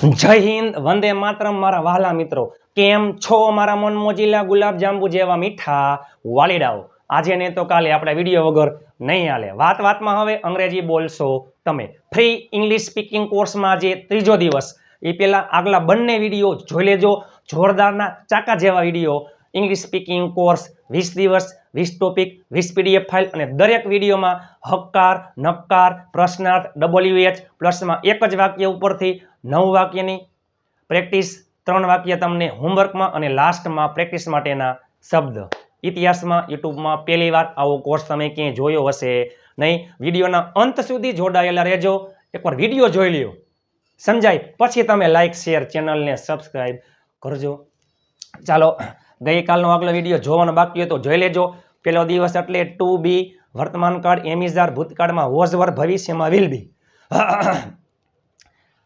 જય હિન્દ, વંદે માતરમ, મારા વહાલા મિત્રો. કેમ છો મારા મન મોજીલા ગુલાબ જેવા મીઠા વાલીડાઓ? આજે ને તો કાલે આપણા વીડિયો વગર નહીં હાલે. વાત વાતમાં હવે અંગ્રેજી બોલશો તમે. ફ્રી ઇંગ્લિશ સ્પીકિંગ કોર્સમાં આજે ત્રીજો દિવસ. એ પહેલાં આગલા બંને વીડિયો જોઈ લેજો. જોરદારના ચાકા જેવા વીડિયો. ઇંગ્લિશ સ્પીકિંગ કોર્સ વીસ દિવસ વીસ ટોપિક, વીસ પીડીએફ ફાઇલ અને દરેક વિડીયોમાં હક્કાર નક્કાર પ્રશ્નાર્થ ડબલ્યુએચ પ્લસમાં એક જ વાક્ય ઉપરથી નવ વાક્યની પ્રેક્ટિસ, ત્રણ વાક્ય તમને હોમવર્કમાં અને લાસ્ટમાં પ્રેક્ટિસ માટેના શબ્દ. ઇતિહાસમાં, યુટ્યુબમાં પહેલી વાર આવો કોર્સ તમે ક્યાંય જોયો હશે નહીં? વિડીયોના અંત સુધી જોડાયેલા રહેજો. એકવાર વીડિયો જોઈ લ્યો. સમજાય? પછી તમે લાઇક શેર ચેનલને સબસ્ક્રાઈબ કરજો. ચાલો ગઈકાલનો આગલો વીડિયો જોવાનો બાકી હતો, જોઈ લેજો. પહેલો દિવસ એટલે ટુ બી વર્તમાન કાળ એમિઝાર ભૂતકાળમાં વોઝ વર ભવિષ્યમાં વિલ બી.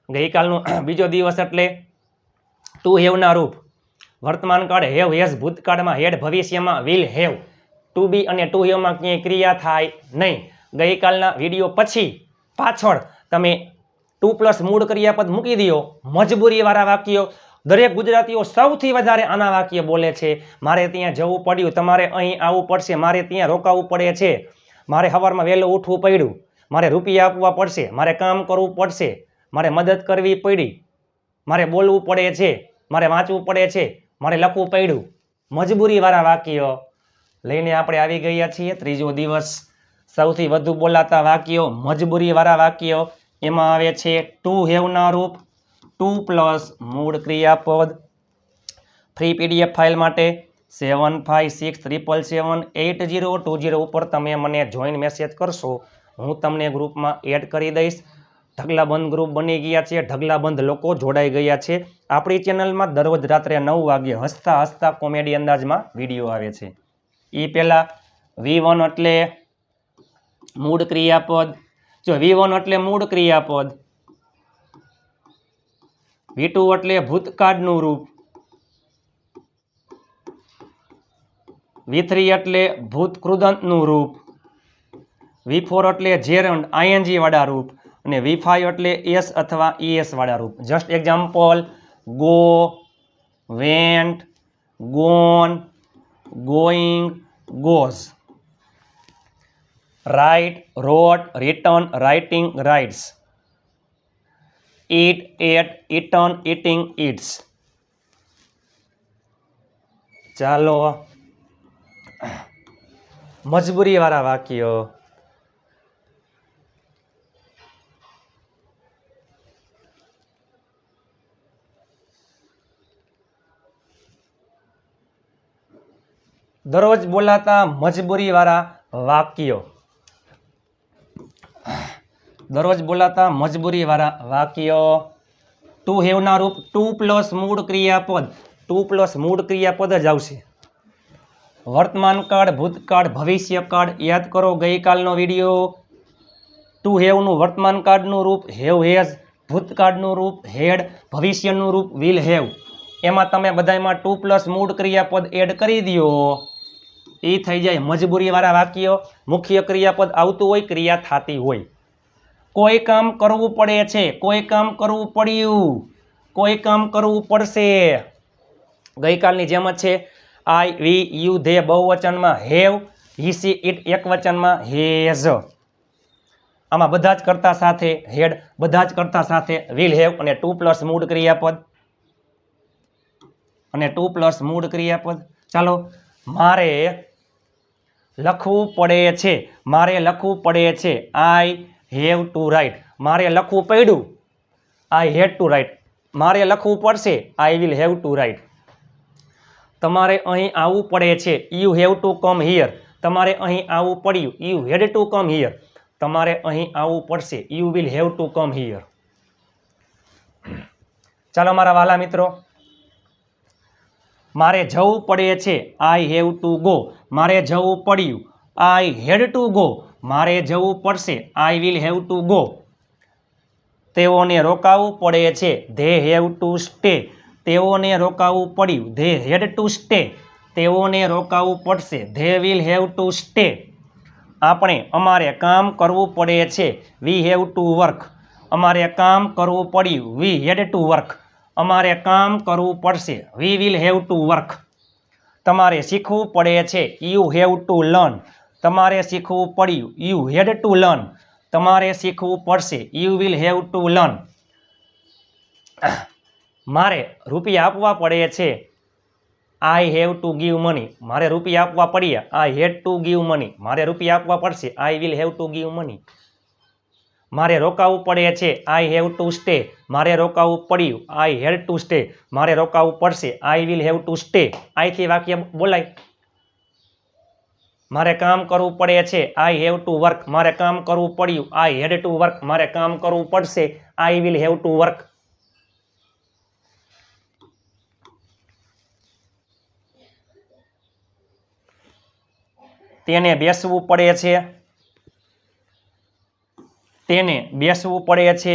ગઈકાલનો બીજો દિવસ એટલે ટુ હેવના રૂપ. વર્તમાન કાળ હેવ હેઝ ભૂતકાળમાં હેડ ભવિષ્યમાં વિલ હેવ. ટુ બી અને ટુ હેવમાં ક્યાંય ક્રિયા થાય નહીં. ગઈકાલના વીડિયો પછી પાછળ તમે ટુ પ્લસ મૂળ ક્રિયાપદ મૂકી દો, મજબૂરીવાળા વાક્યો દરેક ગુજરાતીઓ સૌથી વધારે આના વાક્ય બોલે છે. મારે ત્યાં જવું પડ્યું, તમારે અહીં આવવું પડશે, મારે ત્યાં રોકાવું પડે છે. મારે સવારમાં વહેલું ઉઠવું પડ્યું, મારે રૂપિયા આપવા પડશે, મારે કામ કરવું પડશે, મારે મદદ કરવી પડી, મારે બોલવું પડે છે, મારે વાંચવું પડે છે, મારે લખવું પડ્યું. મજબૂરીવાળા વાક્યો લઈને આપણે આવી ગયા છીએ. ત્રીજો દિવસ સૌથી વધુ બોલાતા વાક્યો, મજબૂરીવાળા વાક્યો એમાં આવે છે ટુ હેવના રૂપ ટુ પ્લસ મૂળ ક્રિયાપદ. ફ્રી પીડીએફ ફાઇલ માટે seven five six triple seven eight zero two zero ઉપર તમે મને જોઈન મેસેજ કરશો, હું તમને ગ્રુપમાં એડ કરી દઈશ. ઢગલાબંધ ગ્રુપ બની ગયા છે, ઢગલાબંધ લોકો જોડાઈ ગયા છે. આપણી ચેનલમાં દરરોજ રાત્રે નવ વાગ્યે હસતા હસતા કોમેડી અંદાજમાં વીડિયો આવે છે. એ પહેલાં વી વન એટલે મૂળ ક્રિયાપદ. જો વી વન એટલે મૂળ ક્રિયાપદ વી ટુ એટલે ભૂતકાળનું રૂપ. વીથરી એટલે એટલે ભૂતકૃદંતનું રૂપ. વી ફોર એટલે જેરંડ આઈએનજી વાળા રૂપ અને વી ફાઈવ એટલે એસ અથવા ઈએસ વાળા રૂપ. Just example go, went, gone, going, goes. Write, wrote, written, writing, writes. Eat ate eaten eating eats. ચાલો. મજબૂરી વાળા વાક્યો. દરરોજ બોલાતા મજબૂરી વાળા વાક્યો. દરરોજ બોલાતા મજબૂરીવાળા વાક્યો. ટુ હેવના રૂપ, ટુ પ્લસ મૂળ ક્રિયાપદ. ટુ પ્લસ મૂળ ક્રિયાપદ જ આવશે. વર્તમાન કાળ, ભૂતકાળ ભવિષ્યકાળ યાદ કરો ગઈકાલનો વીડિયો. ટુ હેવનું વર્તમાન કાર્ડનું રૂપ, હેવ હેઝ. ભૂતકાળનું રૂપ, હેડ. ભવિષ્યનું રૂપ, વિલ હેવ. એમાં તમે બધામાં ટુ પ્લસ મૂળ ક્રિયાપદ એડ કરી દો એ થઈ જાય મજબૂરીવાળા વાક્યો. મુખ્ય ક્રિયાપદ આવતું હોય, ક્રિયા થતી હોય. કોઈ કામ કરવું પડે છે, કોઈ કામ કરવું પડ્યું, કોઈ કામ કરવું પડશે. ગઈકાલની જેમ જ છે, આઈ વી યુ ધે બહુવચનમાં હેવ, હી સી ઇટ એક વચનમાં હેઝ. આમાં બધા જ કરતા સાથે હેડ, બધા જ કરતા સાથે વિલ હેવ અને ટુ પ્લસ મૂળ ક્રિયાપદ. અને ટુ પ્લસ મૂળ ક્રિયાપદ. ચાલો, મારે લખવું પડે છે, મારે લખવું પડે છે. I have to write. મારે લખવું પડ્યું. I had to write. મારે લખવું પડશે. I will have to write. તમારે અહીં આવવું પડે છે. You have to come here. તમારે અહીં આવવું પડ્યું. You had to come here. તમારે અહીં આવવું પડશે. You will have to come here. ચાલો મારા વાલા મિત્રો. મારે જવું પડે છે. I have to go. મારે જવું પડ્યું. I had to go. મારે જવું પડશે. I will have to go તેઓને રોકાવું પડે છે. ધે હેવ ટુ સ્ટે તેઓને રોકાવું પડ્યું. ધે હેડ ટુ સ્ટે તેઓને રોકાવું પડશે. They will have to stay આપણે અમારે કામ કરવું પડે છે. વી હેવ ટુ વર્ક અમારે કામ કરવું પડ્યું. વી હેડ ટુ વર્ક અમારે કામ કરવું પડશે. We will have to work તમારે શીખવું પડે છે. યુ હેવ ટુ લર્ન તમારે શીખવું પડ્યું. યુ હેડ ટુ લર્ન તમારે શીખવું પડશે. You will have to learn મારે રૂપિયા આપવા પડે છે. I have to give money મારે રૂપિયા આપવા પડ્યા. I had to give money મારે રૂપિયા આપવા પડશે. I will have to give money મારે રોકાવું પડે છે. આઈ હેવ ટુ સ્ટે મારે રોકાવું પડ્યું. આઈ હેડ ટુ સ્ટે મારે રોકાવું પડશે. I will have to stay આઈથી વાક્ય બોલાય. મારે કામ કરવું પડે છે. આઈ હેવ ટુ વર્ક મારે કામ કરવું પડ્યું. આઈ હેડ ટુ વર્ક મારે કામ કરવું પડશે. I will have to work તેને બેસવું પડે છે. તેને બેસવું પડે છે.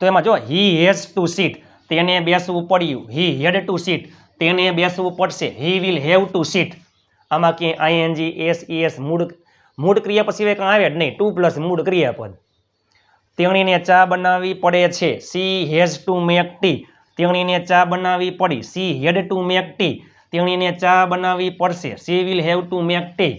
તો એમાં જો હી હેઝ ટુ સીટ તેને બેસવું પડ્યું. હી હેડ ટુ સીટ તેને બેસવું પડશે. He will have to sit આમાં ક્યાંય આઈએનજી એસ એસ મૂળ મૂળ ક્રિયાપદ સિવાય કાં આવે જ નહીં. ટુ પ્લસ મૂળ ક્રિયાપદ તેણીને ચા બનાવવી પડે છે. She has to make tea. તેણીને ચા બનાવવી પડી. She had to make tea. તેણીને ચા બનાવવી પડશે. She will have to make tea.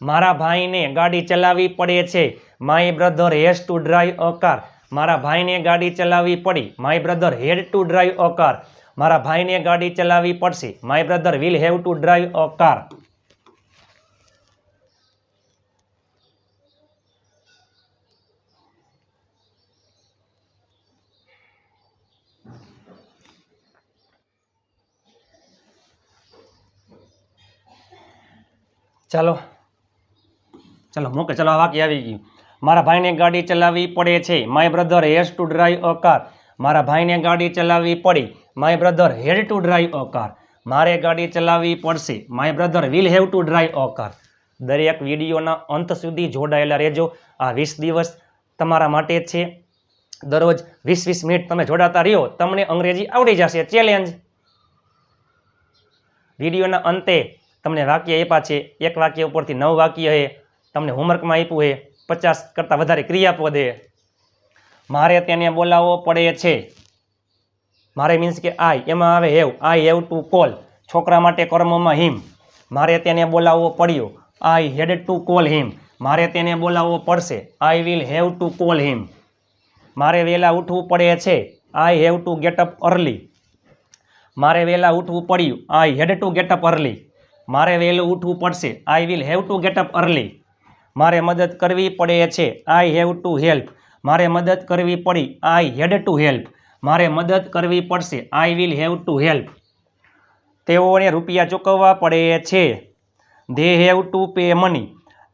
મારા ભાઈને ગાડી ચલાવવી પડે છે. My brother has to drive a car. મારા ભાઈને ગાડી ચલાવવી પડી. My brother had to drive a car. મારા ભાઈને ગાડી ચલાવવી પડશે. My brother will have to drive a car ચાલો. ચાલો, મૂકે, ચાલો, આ વાક્ય આવી ગયું. મારા ભાઈને ગાડી ચલાવવી પડે છે. My brother has to drive a car મારા ભાઈને ગાડી ચલાવવી પડી. My brother had to drive a car મારે ગાડી ચલાવવી પડશે. My brother will have to drive a car દરેક વિડીયોના અંત સુધી જોડાયેલા રહેજો. આ વીસ દિવસ તમારા માટે છે. દરરોજ વીસ વીસ મિનિટ તમે જોડાતા રહ્યો. તમને અંગ્રેજી આવડી જશે. ચેલેન્જ વિડીયોના અંતે તમને વાક્ય આપ્યા છે. એક વાક્ય ઉપરથી નવ વાક્ય હે. તમને હોમવર્કમાં આપ્યું હે. પચાસ કરતાં વધારે ક્રિયાપદ હે મારે તેને બોલાવવો પડે છે. મારે મીન્સ કે આઈ એમાં આવે have I have to call છોકરા માટે કર્મમાં હિમ. મારે તેને બોલાવવો પડ્યો. આઈ હેડ ટુ કોલ હિમ મારે તેને બોલાવવો પડશે. I will have to call him મારે વહેલા ઉઠવું પડે છે. I have to get up early મારે વહેલા ઉઠવું પડ્યું. I had to get up early મારે વહેલું ઉઠવું પડશે. I will have to get up early મારે મદદ કરવી પડે છે. આઈ હેવ ટુ હેલ્પ મારે મદદ કરવી પડી. આઈ હેડ ટુ હેલ્પ મારે મદદ કરવી પડશે. I will have to help તેઓને રૂપિયા ચૂકવવા પડે છે. They have to pay money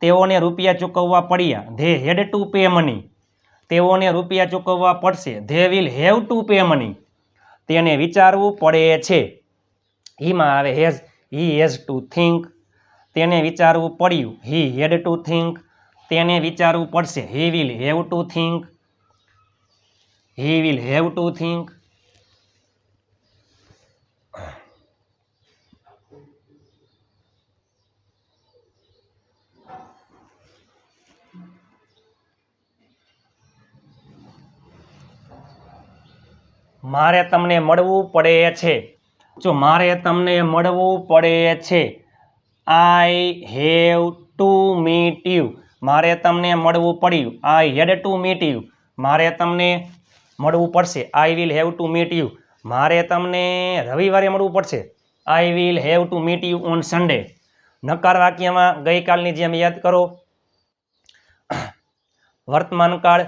તેઓને રૂપિયા ચૂકવવા પડ્યા. They had to pay money તેઓને રૂપિયા ચૂકવવા પડશે. They will have to pay money તેને વિચારવું પડે છે. હીમાં આવે has he has to think તેને વિચારવું પડ્યું. હી હેડ ટુ થિંક તેને વિચારવું પડશે. He will have to think he will have to think મારે તમને મળવું પડે છે. જો મારે તમને મળવું પડે છે I have to meet you મારે તમને મળવું પડ્યું. I had to meet you મારે તમને મળવું પડશે. I will have to meet you મારે તમને રવિવારે મળવું પડશે. I will have to meet you on Sunday નકાર વાક્યમાં ગઈકાલની જેમ યાદ કરો. વર્તમાન કાળ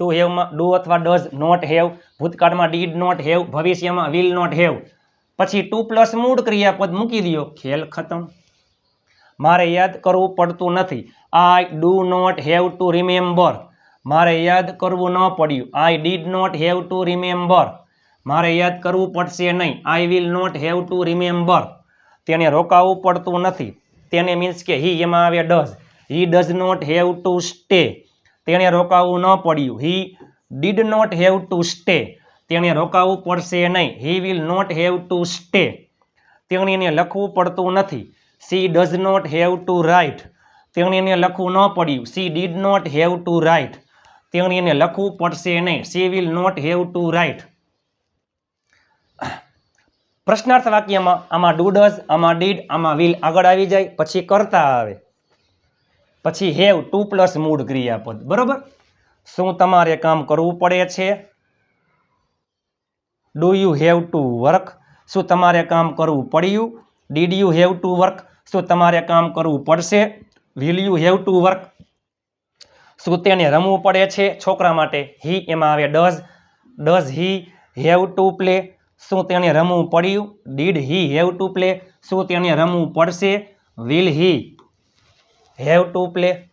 ટુ હેવમાં ડુ અથવા ડઝ નોટ હેવ ભૂતકાળમાં ડીડ નોટ હેવ ભવિષ્યમાં વિલ નોટ હેવ પછી ટુ પ્લસ મૂળ ક્રિયાપદ મૂકી દો. ખેલ ખતમ. મારે યાદ કરવું પડતું નથી. I do not have to remember મારે યાદ કરવું ન પડ્યું. I did not have to remember મારે યાદ કરવું પડશે નહીં. I will not have to remember તેને રોકાવું પડતું નથી. તેને મીન્સ કે હી એમાં આવે does he does not have to stay તેણે રોકાવું ન પડ્યું. He did not have to stay તેણે રોકાવું પડશે નહીં. He will not have to stay તેણીને લખવું પડતું નથી. She does not have to write તેણીને લખવું ન પડ્યું. She did not have to write તેણીને લખવું પડશે નહીં. She will not have to write પ્રશ્નાર્થ વાક્યમાં, આમાં ડુ આમાં ડીડ આમાં વિલ આગળ આવી જાય, પછી કરતા આવે. પછી હેવ ટુ પ્લસ મૂળ ક્રિયાપદ. બરોબર? શું તમારે કામ કરવું પડે છે? Do you have to work શું તમારે કામ કરવું પડ્યું? Did you have to work શું તમારે કામ કરવું પડશે? Will you have to work શું તેને રમવું પડે છે છોકરા માટે. હી એમાં આવે does. Does he have to play. શું તેને રમવું પડ્યું? Did he have to play. શું તેને રમવું પડશે? Will he have to play.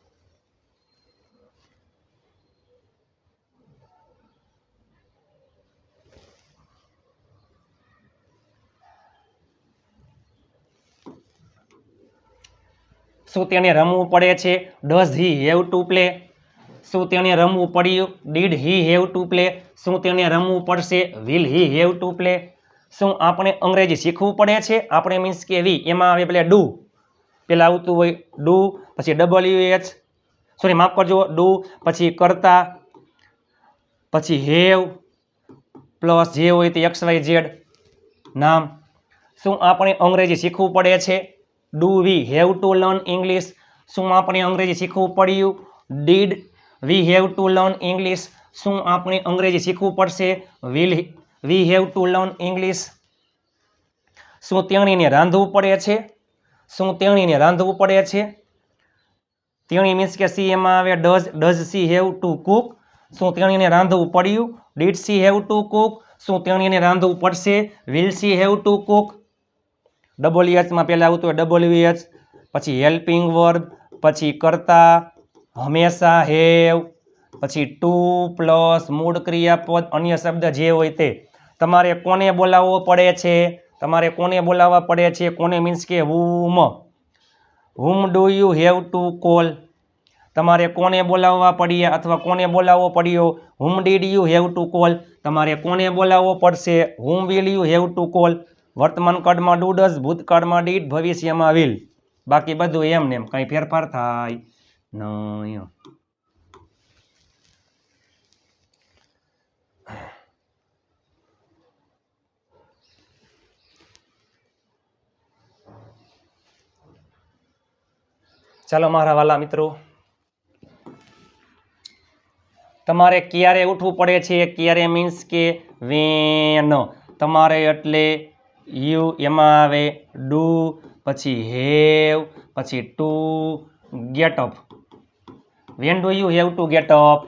શું તેને રમવું પડે છે? Does he have to play. શું તેણે રમવું પડ્યું? Did he have to play શું તેણે રમવું પડશે? Will he have to play શું આપણે અંગ્રેજી શીખવું પડે છે? આપણે મીન્સ કે વી, એમાં આવે પેલા ડુ પેલા આવતું હોય ડુ પછી ડબલ્યુ એચ સોરી માફ કરજો ડુ પછી કરતા, પછી હેવ પ્લસ જે હોય તે એક્સ વાય ઝેડ નામ. શું આપણે અંગ્રેજી શીખવું પડે છે? Do we have to learn English શું આપણે અંગ્રેજી શીખવું પડ્યું? Did we have to learn English શું આપણે અંગ્રેજી શીખવું પડશે? Will we have to learn English શું તેણીને રાંધવું પડે છે? શું તેણીને રાંધવું પડે છે? તેણી મીન્સ કે સી એમાં આવે does does she have to cook શું તેણીને રાંધવું પડ્યું? Did she have to cook શું તેણીને રાંધવું પડશે? Will she have to cook W એચમાં પહેલાં આવતું હોય ડબલ્યુ એચ પછી હેલ્પિંગ વર્બ પછી કરતા હંમેશા હેવ, પછી ટુ પ્લસ મૂળ ક્રિયાપદ અન્ય શબ્દ જે હોય તે. તમારે કોને બોલાવવો પડે છે? તમારે કોને બોલાવવા પડે છે? કોને મીન્સ કે whom whom do you have to call તમારે કોને બોલાવવા પડ્યા અથવા કોને બોલાવવો પડ્યો? Whom did you have to call તમારે કોને બોલાવવો પડશે? Whom will you have to call વર્તમાન કાળમાં ડુ ડઝ ભૂતકાળમાં ડીડ ભવિષ્યમાં વિલ બાકી બધું એમ ને એમ, કંઈ ફેરફાર થાય. નહીં ચાલો મારા વાલા મિત્રો. તમારે ક્યારે ઉઠવું પડે છે? ક્યારે મીન્સ કે વેન તમારે એટલે યુ એમાં આવે ડુ પછી હેવ પછી to get up when do you have to get up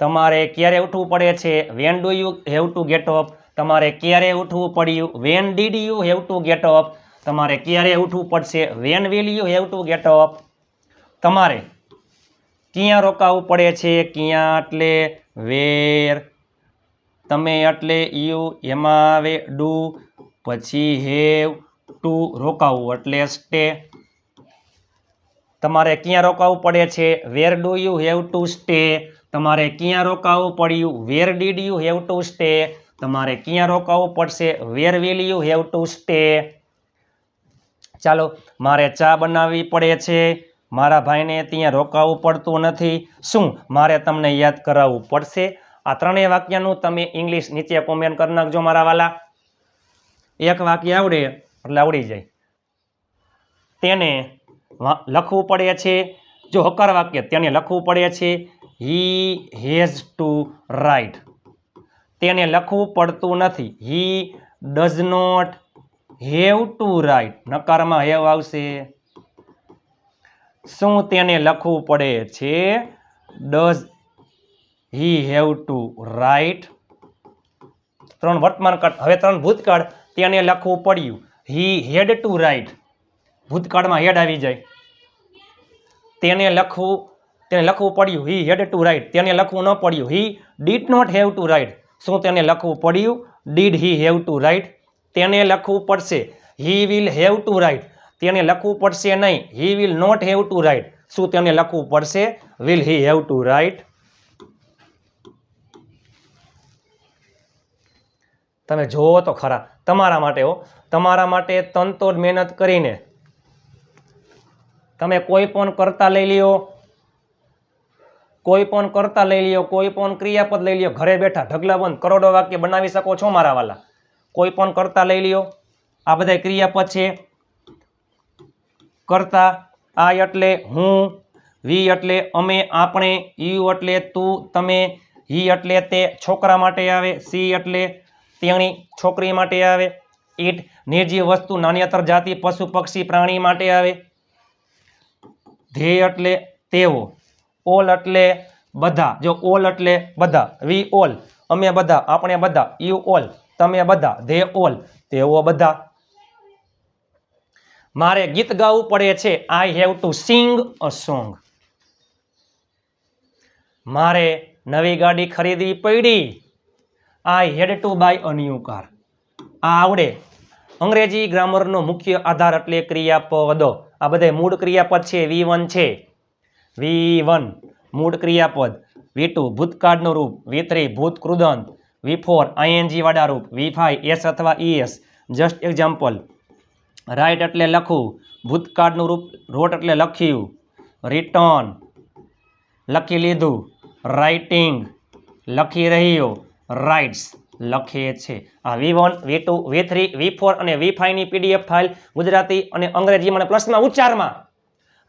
તમારે ક્યારે ઉઠવું પડે છે? When do you have to get up તમારે ક્યારે ઉઠવું પડ્યું? When did you have to get up તમારે ક્યારે ઉઠવું પડશે? When will you have to get up તમારે ક્યાં રોકાવું પડે છે? ક્યાં એટલે વેર તમે એટલે યુ એમાં આવે ડુ પછી હેવ ટુ રોકાવું. એટલે સ્ટે તમારે ક્યાં રોકાવું પડે છે? Where do you have to stay તમારે ક્યાં રોકાવું પડ્યું? Where did you have to stay તમારે ક્યાં રોકાવું પડશે? Where will you have to stay ચાલો, મારે ચા બનાવવી પડે છે. મારા ભાઈને ત્યાં રોકાવું પડતું નથી. શું મારે તમને યાદ કરાવવું પડશે? આ ત્રણેય વાક્યનું તમે ઇંગ્લિશ નીચે કોમેન્ટ કરી નાખજો મારા વાલા. એક વાક્ય આવડે, એટલે આવડી જાય. તેને લખવું પડે છે. જો હકાર વાક્ય તેને લખવું પડે છે હી હેઝ ટુ રાઇટ તેને લખવું પડતું નથી. He does not have to write નકારમાં have આવશે. શું તેને લખવું પડે છે? Does he have to write ત્રણ વર્તમાન હવે ત્રણ ભૂતકાળ. તેને લખવું પડ્યું. હી હેડ ટુ રાઇટ ભૂતકાળમાં હેડ આવી જાય. તેને લખવું તેને લખવું પડ્યું. હી હેડ ટુ રાઇટ તેને લખવું ન પડ્યું. He did not have to write શું તેને લખવું પડ્યું? Did he have to write તેને લખવું પડશે. He will have to write તેને લખવું પડશે નહીં. He will not have to write શું તેને લખવું પડશે? Will he have to write તમે જોવો તો ખરા. તમારા માટે હો. તમારા માટે તનતોડ મહેનત કરીને તમે કોઈ પણ કરતા લઈ લ્યો, કોઈ પણ કરતા લઈ લ્યો, કોઈ પણ ક્રિયાપદ લઈ લ્યો, ઘરે બેઠા ઢગલા બંધ, કરોડો વાક્ય બનાવી શકો છો મારા વાલા. કોઈ પણ કરતા લઈ લ્યો. આ બધા ક્રિયાપદ છે. કરતા, આ એટલે હું, વી એટલે અમે, આપણે, યુ એટલે તું, તમે હી એટલે તે છોકરા માટે આવે, સી એટલે તેણી છોકરી માટે આવે, ઈટ નિર્જીવ વસ્તુ નાન્યતર જાતિ, પશુ, પક્ષી, પ્રાણી માટે આવે. ધ્યેય એટલે તેઓ, ઓલ એટલે બધા. જો ઓલ એટલે બધા, વી ઓલ, અમે બધા, આપણે બધા યુ ઓલ, તમે બધા, ધે ઓલ, તેઓ બધા. મારે ગીત ગાવું પડે છે. I have to sing a song મારે નવી ગાડી ખરીદવી પડી. I had to buy a new car આ આવડે. અંગ્રેજી ગ્રામરનો મુખ્ય આધાર એટલે ક્રિયાપદો. આ બધા મૂળ ક્રિયાપદ છે, વી વન છે. વી વન, મૂળ ક્રિયાપદ. વી ટુ, ભૂતકાળનું રૂપ. વી થ્રી ભૂત કૃદંત વી ફોર વાળા રૂપ. વી ફાઈવ, એસ અથવા ઈએસ જસ્ટ એક્ઝામ્પલ. રાઇટ એટલે લખવું. ભૂતકાળનું રૂપ, રોટ એટલે લખ્યું. રિટર્ન, લખી લીધું. રાઇટિંગ લખી રહ્યો. રાઇટ્સ. લખે છે. આ V one V two V three V four અને વી ફાઈવની પીડીએફ ફાઇલ ગુજરાતી અને અંગ્રેજીમાં અને પ્લસમાં ઉચ્ચારમાં.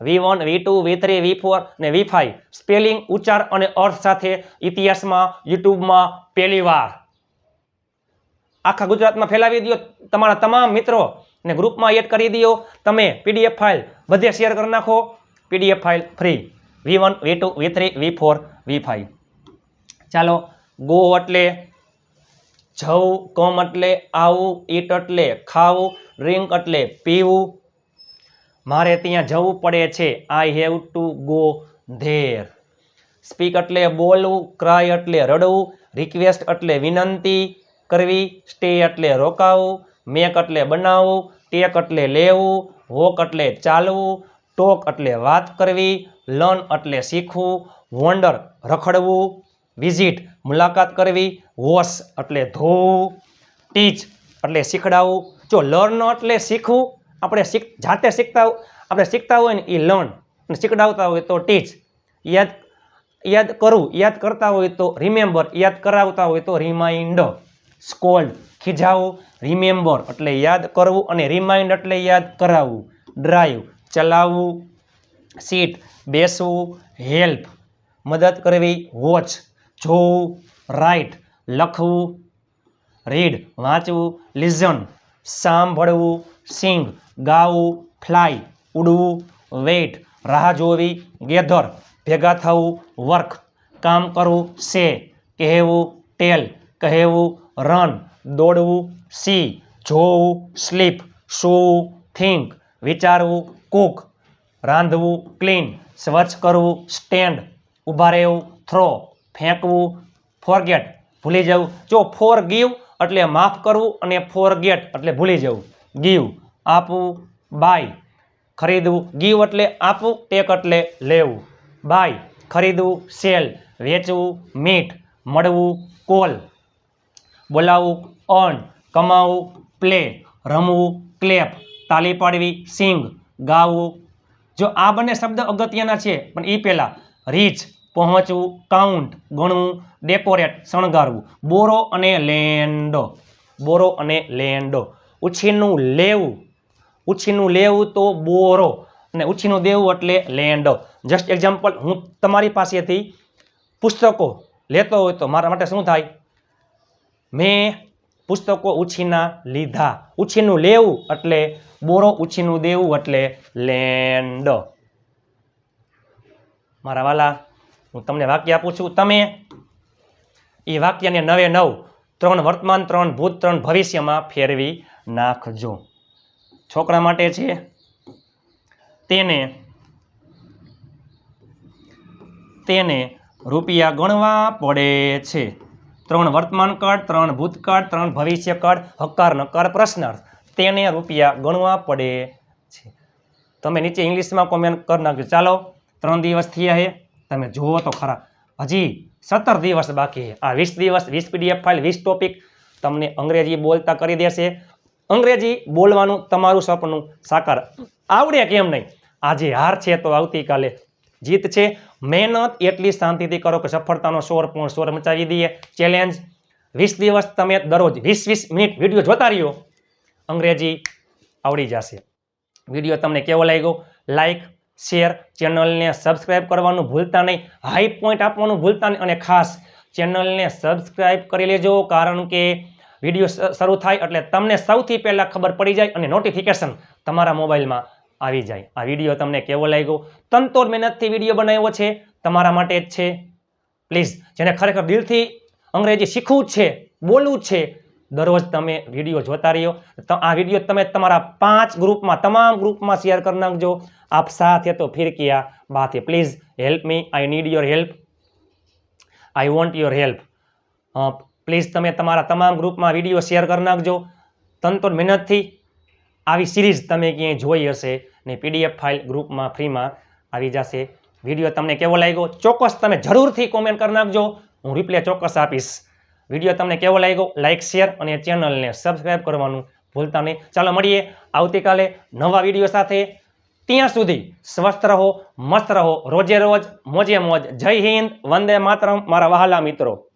V one V two V three V four અને વી ફાઈવ સ્પેલિંગ ઉચ્ચાર અને અર્થ સાથે ઇતિહાસમાં, યુટ્યુબમાં પહેલી વાર. આખા ગુજરાતમાં ફેલાવી દો તમારા તમામ મિત્રો ને ગ્રુપમાં એડ કરી દો તમે પીડીએફ ફાઇલ બધે શેર કરી નાખો. PDF file free V one V two V three V four V five ચાલો, ગો એટલે જવું કમ એટલે આવું, ઈટ એટલે ખાવું, ડ્રિંક એટલે પીવું. મારે ત્યાં જવું પડે છે. I have to go there speak એટલે બોલવું, ક્રાય એટલે રડવું, રિક્વેસ્ટ એટલે વિનંતી કરવી, સ્ટે એટલે રોકાવું, મેક એટલે બનાવવું, ટેક એટલે લેવું, વોક એટલે ચાલવું, ટોક એટલે વાત કરવી, લર્ન એટલે શીખવું, વોન્ડર રખડવું. વિઝિટ મુલાકાત કરવી વોશ એટલે ધોવું ટીચ એટલે શીખડાવવું. જો લર્ન એટલે શીખવું, આપણે શીખ, જાતે શીખતા આપણે શીખતા હોય ને એ લર્ન અને શીખડાવતા હોય તો ટીચ યાદ યાદ કરવું યાદ કરતા હોય તો રિમેમ્બર યાદ કરાવતા હોય તો રિમાઇન્ડ સ્કોલ્ડ ખીજાવું રિમેમ્બર એટલે યાદ કરવું અને રિમાઇન્ડ એટલે યાદ કરાવવું. ડ્રાઈવ ચલાવવું. સીટ બેસવું. હેલ્પ મદદ કરવી. વોચ જોવું રાઇટ લખવું, રીડ, વાંચવું, લિઝન, સાંભળવું, સિંગ, ગાવું, ફ્લાય, ઉડવું, વેઇટ, રાહ જોવી, ગેધર, ભેગા થવું, વર્ક, કામ કરવું, સે, કહેવું, ટેલ, કહેવું, રન, દોડવું, સી, જોવું, સ્લીપ, સૂવું, થિંક, વિચારવું, કૂક, રાંધવું, ક્લીન, સ્વચ્છ કરવું, સ્ટેન્ડ, ઊભા રહેવું, થ્રો. ફેંકવું ફોરગેટ ભૂલી જવું. જો ફોર ગીવ એટલે માફ કરવું અને ફોર ગેટ એટલે ભૂલી જવું. ગીવ આપવું. બાય ખરીદવું. ગીવ એટલે આપવું ટેક એટલે લેવું. બાય ખરીદવું. સેલ વેચવું. મીટ મળવું. કોલ બોલાવવું. અર્ન કમાવું. પ્લે રમવું. ક્લેપ તાલી પાડવી. સિંગ ગાવું. જો આ બંને શબ્દ અગત્યના છે, પણ એ પહેલાં રીચ પહોંચવું કાઉન્ટ ગણવું ડેકોરેટ શણગારવું. બોરો અને લેન્ડો બોરો અને લેન્ડો ઉછીનું લેવું. ઉછીનું લેવું તો બોરો અને ઉછીનું દેવું એટલે લેન્ડો જસ્ટ એક્ઝામ્પલ હું તમારી પાસેથી પુસ્તકો લેતો હોય તો મારા માટે શું થાય? મેં પુસ્તકો ઉછીના લીધા. ઉછીનું લેવું એટલે બોરો ઉછીનું દેવું એટલે લેન્ડ મારા વાલા હું તમને વાક્ય આપું છું. તમે એ વાક્યને નવે નવ, ત્રણ વર્તમાન, ત્રણ ભૂત, ત્રણ ભવિષ્યમાં ફેરવી નાખજો. છોકરા માટે છે. તેને તેને રૂપિયા ગણવા પડે છે. ત્રણ વર્તમાન કાળ ત્રણ ભૂતકાળ ત્રણ ભવિષ્ય કાળ હકાર, નકાર, પ્રશ્નાર્થ તેને રૂપિયા ગણવા પડે છે. તમે નીચે ઇંગ્લિશમાં કોમેન્ટ કરી નાખજો. ચાલો, ત્રણ દિવસ થયા છે. તમે જુઓ તો ખરા. હજી સત્તર દિવસ બાકી આ વીસ દિવસ, વીસ પીડીએફ ફાઇલ વીસ ટોપિક તમને અંગ્રેજી બોલતા કરી દેશે. અંગ્રેજી બોલવાનું તમારું સપનું સાકાર. આવડે કેમ નહીં? આજે હાર છે તો આવતીકાલે જીત છે. મહેનત એટલી શાંતિથી કરો કે સફળતાનો સ્વર પૂર્ણ સ્વર મચાવી દઈએ. ચેલેન્જ વીસ દિવસ તમે દરરોજ વીસ વીસ મિનિટ વીડિયો જોતા રહ્યો. અંગ્રેજી આવડી જશે. વીડિયો તમને કેવો લાગ્યો? લાઈક શેર ચેનલને સબસ્ક્રાઈબ કરવાનું ભૂલતા નહીં. હાઈ પોઈન્ટ આપવાનું ભૂલતા નહીં અને ખાસ ચેનલને સબસ્ક્રાઈબ કરી લેજો, કારણ કે વીડિયો શરૂ થાય એટલે તમને સૌથી પહેલાં ખબર પડી જાય અને નોટિફિકેશન તમારા મોબાઈલમાં આવી જાય. આ વીડિયો તમને કેવો લાગ્યો? તનતોડ મહેનતથી વીડિયો બનાવ્યો છે, તમારા માટે જ છે. પ્લીઝ, જેને ખરેખર દિલથી અંગ્રેજી શીખવું છે, બોલવું છે દરરોજ તમે વીડિયો જોતા રહ્યો તો આ વીડિયો તમે તમારા પાંચ ગ્રુપમાં, તમામ ગ્રુપમાં શેર કરી નાખજો. આપ સાથ હે તો ફિર કિયા? બાત હે please help me I need your help I want your help please તમે તમારા તમામ ગ્રુપમાં વીડિયો શેર કરી નાખજો. તનતોડ મહેનતથી આવી સિરીઝ તમે ક્યાંય જોઈ હશે ને પીડીએફ ફાઇલ ગ્રુપમાં ફ્રીમાં આવી જશે. વીડિયો તમને કેવો લાગ્યો? ચોક્કસ તમે જરૂરથી કોમેન્ટ કરી નાખજો. હું રિપ્લે ચોક્કસ આપીશ. વીડિયો તમને કેવો લાગ્યો લાઇક શેર અને ચેનલને સબસ્ક્રાઈબ કરવાનું ભૂલતા નહીં. ચાલો મળીએ આવતીકાલે નવા વીડિયો સાથે. ત્યાં સુધી સ્વસ્થ રહો, મસ્ત રહો. રોજે રોજ મોજે મોજ. જય હિન્દ, વંદે માતરમ. મારા વહાલા મિત્રો.